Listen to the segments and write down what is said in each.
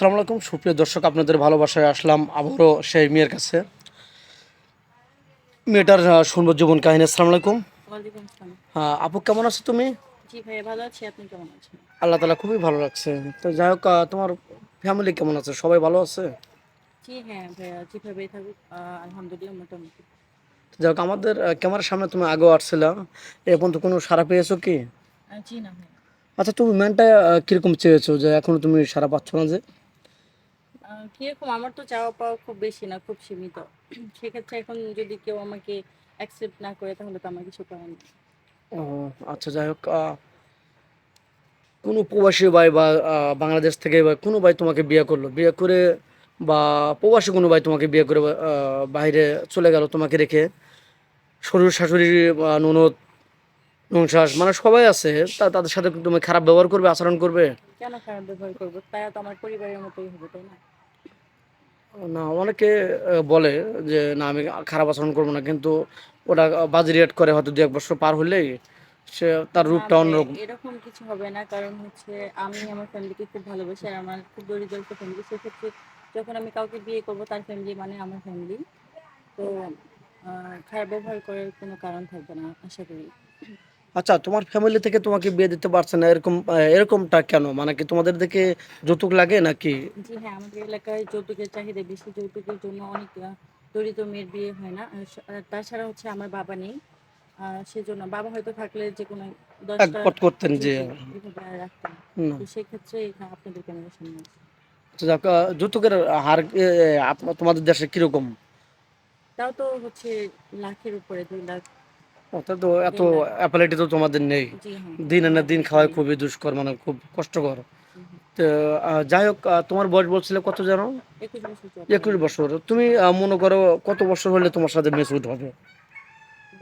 আসসালামু আলাইকুম। সুপ্রিয় দর্শক আপনাদের ভালোবাসায় আসলাম আবারও সেই মেয়ের কাছে। মেয়েটার শুনব জীবন কাহিনী। আসসালামু আলাইকুম। আহ, আপু কেমন আছো তুমি? আল্লাহ তালা খুবই ভালো লাগছে তো যাই হোক তোমার ফ্যামিলি কেমন আছে? সবাই ভালো আছে? হ্যাঁ যাই হোক আমাদের ক্যামেরার সামনে তুমি আগেও আসছিলা। এ পর্যন্ত কোনো সারা পেয়েছ কি? না আচ্ছা তুমি ম্যানটা কীরকম চেয়েছো যে এখনও তুমি সারা পাচ্ছ না যে? কীরকম? আমার তো চাওয়া পাওয়া খুব বেশি না খুব সীমিত। সেক্ষেত্রে এখন যদি কেউ আমাকে অ্যাকসেপ্ট না করে তাহলে তো আমার কিছু করার নেই। ও আচ্ছা যাই হোক আহ, কোনো প্রবাসী ভাই বা আহ, বাংলাদেশ থেকে বা কোনো ভাই তোমাকে বিয়ে করল? বিয়ে করে বা প্রবাসী কোনো ভাই তোমাকে বিয়ে করে আহ, বাইরে চলে গেল তোমাকে রেখে? শ্বশুর শাশুড়ি বা ননদ নংশাস মানে সবাই আছে তা তাদের সাথে তুমি খারাপ ব্যবহার করবে আচরণ করবে? কেন খারাপ ব্যবহার করব? তারা তো আমার পরিবারের মতোই হবে তাই না? না অনেকে বলে যে না আমি খারাপ আচরণ করব না। কিন্তু ওটা বাজি রিয়েক্ট করে হয়তো দু এক বছর পার হলেই সে তার রূপটা অন্যরকম। এরকম কিছু হবে না। কারণ হচ্ছে আমি আমার ফ্যামিলিকে খুব ভালোবাসি আর আমার খুব দরিদ্র ফ্যামিলি সেক্ষেত্রে যখন আমি কাউকে বিয়ে করব তার ফ্যামিলি মানে আমার ফ্যামিলি তো খারাপ ব্যবহার করার কোনো কারণ থাকবে না আশা করি। আচ্ছা তোমার ফ্যামিলি থেকে তোমাকে বিয়ে দিতে পারছে না এরকম এরকমটা কেন? মানে কি তোমাদের দেখে যৌতুক লাগে নাকি? জি হ্যাঁ আমাদের এলাকায় যৌতুকের চাহিদা বেশি। যৌতুকের জন্য অনেক দরিদ্র মেয়ের বিয়ে হয় না। তাছাড়া হচ্ছে আমার বাবা নেই। সেজন্য বাবা হয়তো থাকলে যে কোনো একপট করতেন যে সেক্ষেত্রে আপনাদের যাক, আহ, যৌতুকের হার তোমাদের দেশে কীরকম? তাও তো হচ্ছে লাখের উপরে দুই লাখ তো এত অ্যাপালিটি তো তোমাদের নেই। হ্যাঁ। দিন এনে দিন খুবই দুষ্কর মানে খুব কষ্টকর। তো যাই হোক তোমার বয়স বলছিলে কত জানো? একুশ বছর তুমি মনে করো কত বছর হলে তোমার সাথে মেসুট হবে?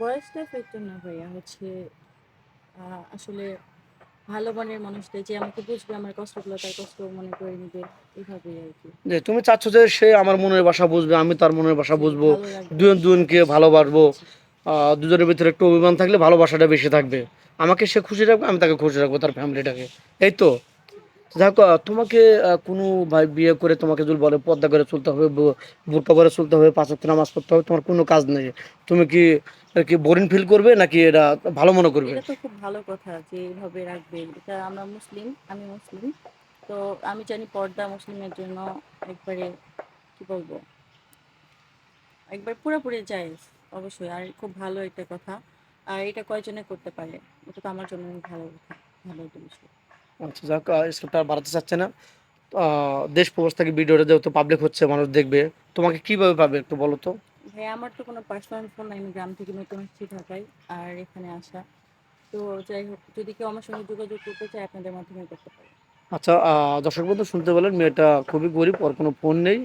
বয়সটা ফ্যাক্টর না ভাইয়া হচ্ছে আসলে ভালো মনের মানুষটাই যে আমাকে বুঝবে আমার কষ্টগুলো তার কষ্ট মনে করে নিবে এইভাবেই আর কি। যে তুমি চাচ্ছ যে সে আমার মনের ভাষা বুঝবে আমি তার মনের ভাষা বুঝব দুজন দুজনকে ভালোবাসবো। দুজনের ভিতরে একটু অভিমান থাকলে ভালোবাসাটা বেশি থাকবে। আমাকে সে খুশি রাখবে, আমি তাকে খুশি রাখব, তার ফ্যামিলিটাকে। এই তো। দেখো তোমাকে কোনো ভাই বিয়ে করে তোমাকে যদি বলে পর্দা করে চলতে হবে, বু- বুরকা করে চলতে হবে, পাঁচ ওয়াক্ত নামাজ পড়তে হবে, তোমার কোনো কাজ নেই। তুমি কি কি বোরিং ফিল করবে, নাকি এটা ভালো মনে করবে? এটা তো খুব ভালো কথা যে এইভাবে রাখবে। এটা আমরা মুসলিম, আমি মুসলিম। তো আমি জানি পর্দা মুসলিমের জন্য একবারে, কি বলব, একবার পুরোপুরি যায়। অবশ্যই আর খুব ভালো একটা কথা। আর এটা কয়জনে করতে পারে? এটা তো আমার জন্য ভালো কথা ভালো একটা বিষয়। আচ্ছা যাক স্ক্রিপ্টটা আর বাড়াতে চাচ্ছে না। দেশ প্রবাস থেকে ভিডিওটা যেহেতু পাবলিক হচ্ছে মানুষ দেখবে তোমাকে কীভাবে পাবে একটু বলো তো? ভাই আমার তো কোনো পার্সোনাল ফোন নাই আমি গ্রাম থেকে নতুন আসছি ঢাকায় আর এখানে আসা। তো যাই হোক যদি কেউ আমার সঙ্গে যোগাযোগ করতে চায় আপনাদের মাধ্যমে করতে পারে। আচ্ছা দর্শক বন্ধু শুনতে পেলেন মেয়েটা খুবই গরিব ওর কোনো ফোন নেই।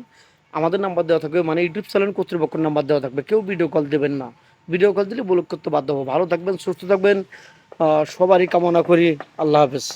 আমাদের নাম্বার দেওয়া থাকবে মানে ইউটিউব চ্যানেল কর্তৃপক্ষের নাম্বার দেওয়া থাকবে। কেউ ভিডিও কল দেবেন না। ভিডিও কল দিলে ব্লক করতে বাধ্য হব। ভালো থাকবেন, সুস্থ থাকবেন। সবারই কামনা করি। আল্লাহ হাফেজ।